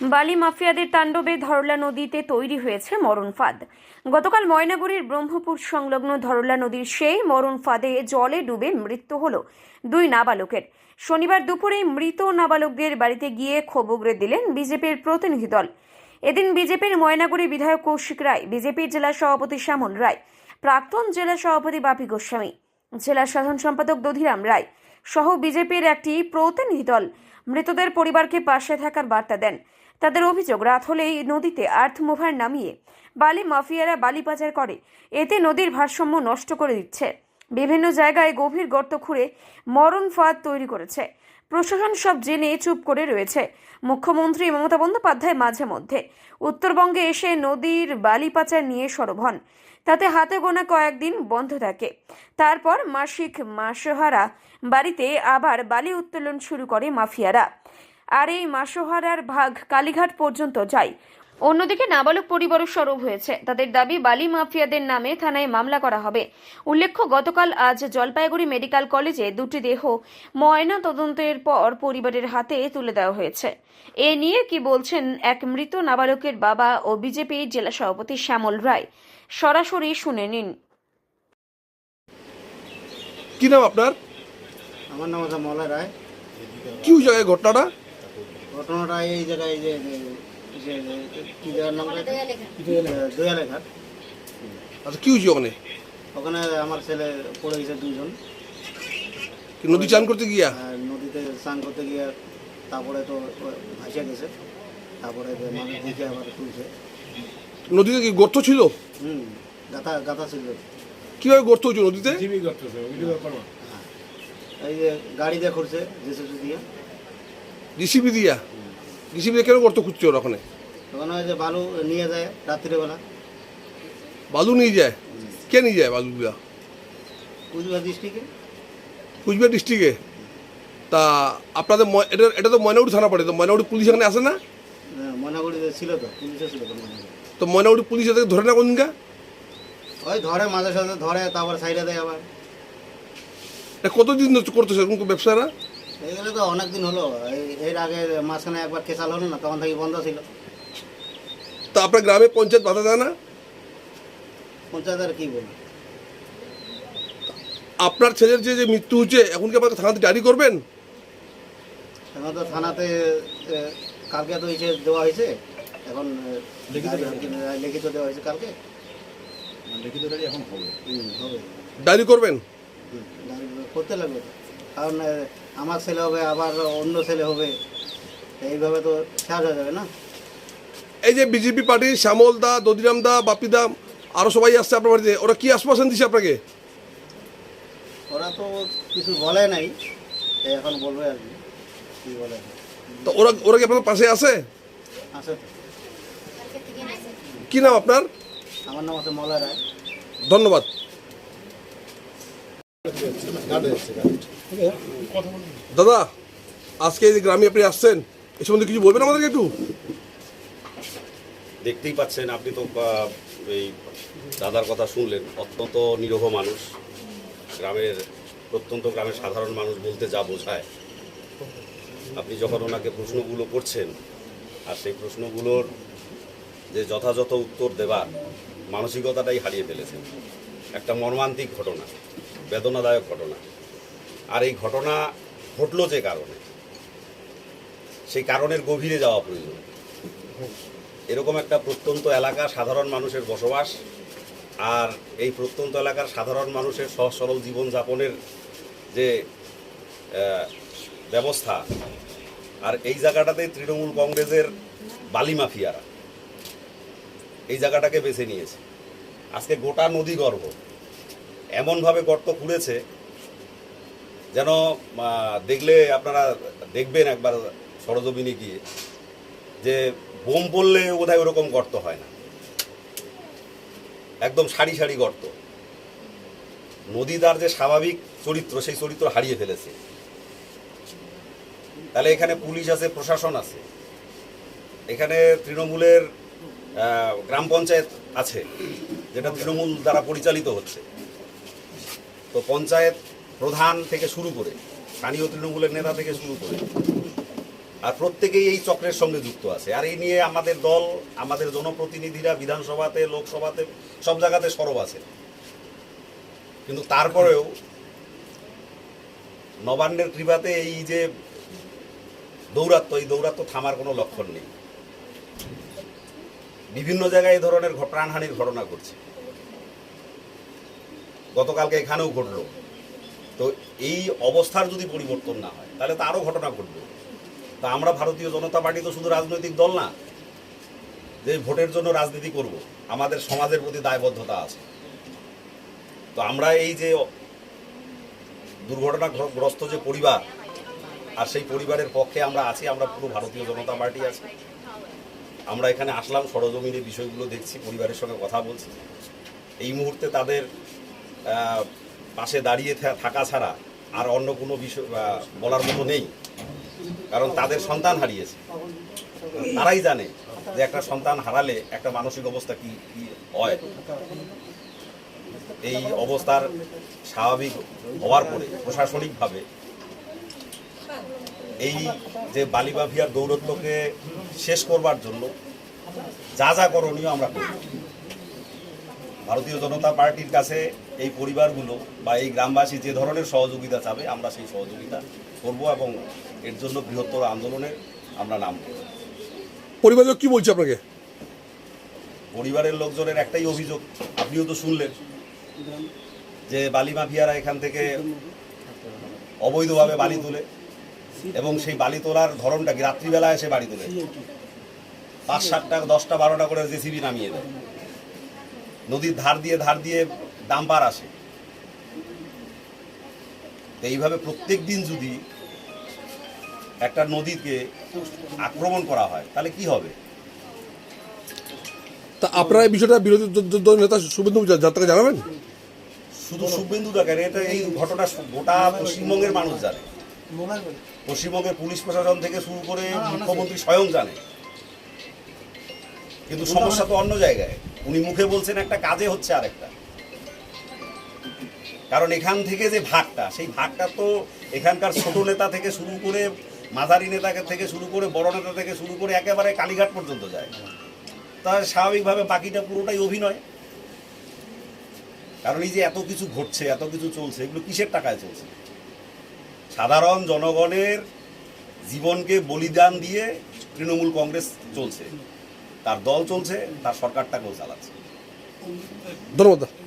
বালি মাফিয়াদের তাণ্ডবে ধরলা নদীতে তৈরি হয়েছে মরণ ফাঁদ। গতকাল ময়নাগুড়ির ব্রহ্মপুর সংলগ্ন ধরলা নদীর সেই মরণ ফাঁদে জলে ডুবে মৃত্যু হল দুই নাবালকের। শনিবার দুপুরে মৃত নাবালকদের বাড়িতে গিয়ে ক্ষোভ দিলেন বিজেপির প্রতিনিধি দল। এদিন বিজেপির ময়নাগুড়ি বিধায়ক কৌশিক রায়, বিজেপির জেলা সভাপতি শ্যামল রায়, প্রাক্তন জেলা সভাপতি বাপি গোস্বামী, জেলা সাধারণ সম্পাদক দধিরাম রায় সহ বিজেপির একটি প্রতিনিধি দল মৃতদের পরিবারকে পাশে থাকার বার্তা দেন। তাদের অভিযোগ, রাত হলেই নদীতে আর্থ মুভার নামিয়ে বালি মাফিয়ারা বালি পাচার করে। এতে নদীর ভারসাম্য নষ্ট করে দিচ্ছে। বিভিন্ন জায়গায় গভীর গর্ত খুঁড়ে মরণ ফাঁদ তৈরি করেছে। প্রশাসন সব জেনে চুপ করে রয়েছে। মুখ্যমন্ত্রী মমতা বন্দ্যোপাধ্যায় মাঝে মধ্যে উত্তরবঙ্গে এসে নদীর বালি পাচার নিয়ে সরব হন। তাতে হাতে গোনা কয়েকদিন বন্ধ থাকে। তারপর মাসিক মাসোহারা বাড়িতে আবার বালি উত্তোলন শুরু করে মাফিয়ারা। আর এই মাসোহারার ভাগ কালীঘাট পর্যন্ত যায়। অন্যদিকে নাবালক পরিবারও সরব হয়েছে। তাদের দাবি বালি মাফিয়াদের নামে থানায় মামলা করা হবে। উল্লেখ্য গতকাল আজ জলপাইগুড়ি মেডিকেল কলেজে দুটি দেহ ময়না তদন্তের পর পরিবারের হাতে তুলে দেওয়া হয়েছে। এ নিয়ে কি বলছেন এক মৃত নাবালকের বাবা ও বিজেপি জেলা সভাপতি শ্যামল রায়। সরাসরি শুনে নিন। কি নাম আপনার? আমার নাম হচ্ছে মলয় রায়। কি এই ঘটনাটা? ঘটনাটা এই জায়গায় যে আচ্ছা কি হয়েছে ওখানে? ওখানে আমার ছেলে পড়ে গেছে দুজন নদী চান করতে গিয়া? আর নদীতে স্নান করতে গিয়ে তারপরে তো ভাসিয়া গেছে। তারপরে মানুষ দেখে আবার তুলছে। নদীতে কি গর্ত ছিল? হুম গাথা গাথা ছিল। কীভাবে গর্ত হয়েছে নদীতে? হ্যাঁ। এই যে গাড়ি দিয়ে করছে জেসিপি দিয়ে। দিয়া? জিসিবি কেন গর্ত খুঁজছে ওরা ওখানে ওখানে যে বালু নিয়ে যায় রাত্রিবেলা। বালু নিয়ে যায়? কে নিয়ে যায় বালুগুলা? কুচবিহার ডিস্ট্রিক্টে। কুচবিহার ডিস্ট্রিক্টে? তা আপনাদের এটা এটা তো ময়নাগুড়ি থানা পড়ে তো ময়নাগুড়ি পুলিশ এখানে আসে না? ময়নাগুড়িতে ছিল তো ছিল তো ময়নাগুড়ি। তো ময়নাগুড়ি পুলিশ এদেরকে ধরে না কোনদিনকা ওই ধরে মাঝে সাথে ধরে তারপর সাইডে দেয় আবার। কতদিন ধরে করতেছে এরকম ব্যবসারা? এগুলো তো অনেক দিন হলো। এই- এর আগে মাঝখানে একবার কেসাল হলো না তখন থেকে বন্ধ ছিল। তা আপনার গ্রামে পঞ্চায়েত বাধা দেয় না? পঞ্চায়েত আর কি বলব। আপনার ছেলের যে যে মৃত্যু হচ্ছে এখন কি আপনাকে থানাতে ডায়েরি করবেন? এখন তো থানাতে কালকে তো ইসে দেওয়া হয়েছে। এখন এ, লিখিত দেওয়া হয়েছে কালকে। হুম, হবে। ডায়েরি করবেন? করতে লাগবে। কারণ আমার ছেলে হবে আবার অন্য ছেলে হবে। এইভাবে তো হয়ে যাবে না। এই যে বিজেপি পার্টি শ্যামল দা দদিরাম দা বাপি দা আরও সবাই আসছে আপনার বাড়িতে। ওরা কি আশ্বাসন দিচ্ছে আপনাকে? ওরা তো কিছু বলে নাই। এই এখন বলবে আর কি কি বলে। তো ওরা ওরা কি আপনার পাশে আছে? আছে কি নাম আপনার? আমার নাম আছে মলয় রায়। ধন্যবাদ। দাদা, আজকে এই গ্রামে আপনি আসছেন, এ সম্বন্ধে কিছু বলবেন আমাদেরকে একটু? দেখতেই পাচ্ছেন, আপনি তো এই দাদার কথা শুনলেন। অত্যন্ত নিরহ মানুষ। গ্রামের, প্রত্যন্ত গ্রামের সাধারণ মানুষ বলতে যা বোঝায়। আপনি যখন ওনাকে প্রশ্নগুলো করছেন, আর সেই প্রশ্নগুলোর যে যথাযথ উত্তর দেবার মানসিকতাটাই হারিয়ে ফেলেছেন। একটা মর্মান্তিক ঘটনা। বেদনাদায়ক ঘটনা। আর এই ঘটনা ঘটলো যে কারণে, সেই কারণের গভীরে যাওয়া প্রয়োজন। এরকম একটা প্রত্যন্ত এলাকা, সাধারণ মানুষের বসবাস, আর এই প্রত্যন্ত এলাকার সাধারণ মানুষের সহজ সরল জীবনযাপনের যে ব্যবস্থা, আর এই জায়গাটাতে তৃণমূল কংগ্রেসের বালি মাফিয়ারা, এই জায়গাটাকে বেছে নিয়েছে। আজকে গোটা নদী গর্ভ। এমনভাবে গর্ত খুঁড়েছে যেন দেখলে আপনারা দেখবেন একবার সরজমিনে গিয়ে যে বোম পড়লে বোধহয় ওরকম গর্ত হয় না। একদম সারি সারি গর্ত। নদী তার যে স্বাভাবিক চরিত্র, সেই চরিত্র হারিয়ে ফেলেছে। তাহলে এখানে পুলিশ আছে, প্রশাসন আছে। এখানে তৃণমূলের গ্রাম পঞ্চায়েত আছে, যেটা তৃণমূল দ্বারা পরিচালিত হচ্ছে। তো পঞ্চায়েত প্রধান থেকে শুরু করে, স্থানীয় তৃণমূলের নেতা থেকে শুরু করে, আর প্রত্যেকেই এই চক্রের সঙ্গে যুক্ত আছে। আর এই নিয়ে আমাদের দল, আমাদের জনপ্রতিনিধিরা বিধানসভাতে, লোকসভাতে, সব জায়গাতে সরব আছে। কিন্তু তারপরেও নবান্নের কৃপাতে এই যে দৌরাত্ম, এই দৌরাত্ম থামার কোনো লক্ষণ নেই। বিভিন্ন জায়গায় এই ধরনের প্রাণহানির ঘটনা ঘটছে। গতকালকে এখানেও ঘটলো। তো এই অবস্থার যদি পরিবর্তন না হয়, তাহলে তো আরও ঘটনা ঘটবে। তা আমরা ভারতীয় জনতা পার্টি তো শুধু রাজনৈতিক দল না, যে ভোটের জন্য রাজনীতি করব, আমাদের সমাজের প্রতি দায়বদ্ধতা আছে। তো আমরা এই যে দুর্ঘটনাগ্রস্ত যে পরিবার, আর সেই পরিবারের পক্ষে আমরা আছি, আমরা পুরো ভারতীয় জনতা পার্টি আছি। আমরা এখানে আসলাম, সরজমিনে বিষয়গুলো দেখছি, পরিবারের সঙ্গে কথা বলছি। এই মুহূর্তে তাদের পাশে দাঁড়িয়ে থাকা ছাড়া আর অন্য কোনো বিষয় বলার মতো নেই। কারণ তাদের সন্তান হারিয়েছে। তারাই জানে যে একটা সন্তান হারালে একটা মানসিক অবস্থা কি কি হয়। এই অবস্থার স্বাভাবিক হওয়ার পরে প্রশাসনিকভাবে এই যে বালি মাফিয়ার দৌরত্বকে শেষ করবার জন্য যা যা করণীয় আমরা করব। ভারতীয় জনতা পার্টির কাছে এই পরিবারগুলো বা এই গ্রামবাসী যে ধরনের সহযোগিতা চাবে আমরা সেই সহযোগিতা করব এবং এর জন্য বৃহত্তর আন্দোলনে আমরা নামব। পরিবার কি বলছে আপনাকে? পরিবারের লোকজনের একটাই অভিযোগ আপনিও তো শুনলেন যে বালি মাফিয়ারা এখান থেকে অবৈধভাবে বালি তোলে এবং সেই বালি তোলার ধরনটা কি রাত্রিবেলা এসে বাড়ি তোলে? পাঁচ সাতটা দশটা বারোটা করে জেসিবি নামিয়ে দেয়। নদীর ধার দিয়ে ধার দিয়ে ডাম্পার আসে তো এইভাবে প্রত্যেক দিন যদি একটা নদীকে আক্রমণ করা হয় তাহলে কি হবে? তা আপনারা এই বিষয়টা বিরোধী দল নেতা শুভেন্দু যাত্রাকে জানাবেন? শুধু শুভেন্দু দা কেন এটা এই ঘটনা গোটা পশ্চিমবঙ্গের মানুষ জানে। পশ্চিমবঙ্গের পুলিশ প্রশাসন থেকে শুরু করে মুখ্যমন্ত্রী স্বয়ং জানে। কিন্তু সমস্যা তো অন্য জায়গায়। উনি মুখে বলছেন একটা কাজে হচ্ছে আরেকটা। কারণ এখান থেকে যে ভাগটা, সেই ভাগটা তো এখানকার ছোট নেতা থেকে শুরু করে, মাঝারি নেতা থেকে শুরু করে, বড় নেতা থেকে শুরু করে একেবারে কালীঘাট পর্যন্ত যায়। তা স্বাভাবিকভাবে বাকিটা পুরোটাই অভিনয়। কারণ এই যে এত কিছু ঘটছে, এত কিছু চলছে, এগুলো কিসের টাকায় চলছে? সাধারণ জনগণের জীবনকে বলিদান দিয়ে তৃণমূল কংগ্রেস চলছে। তার দল চলছে, তার সরকারটাকেও চালাচ্ছে। ধন্যবাদ।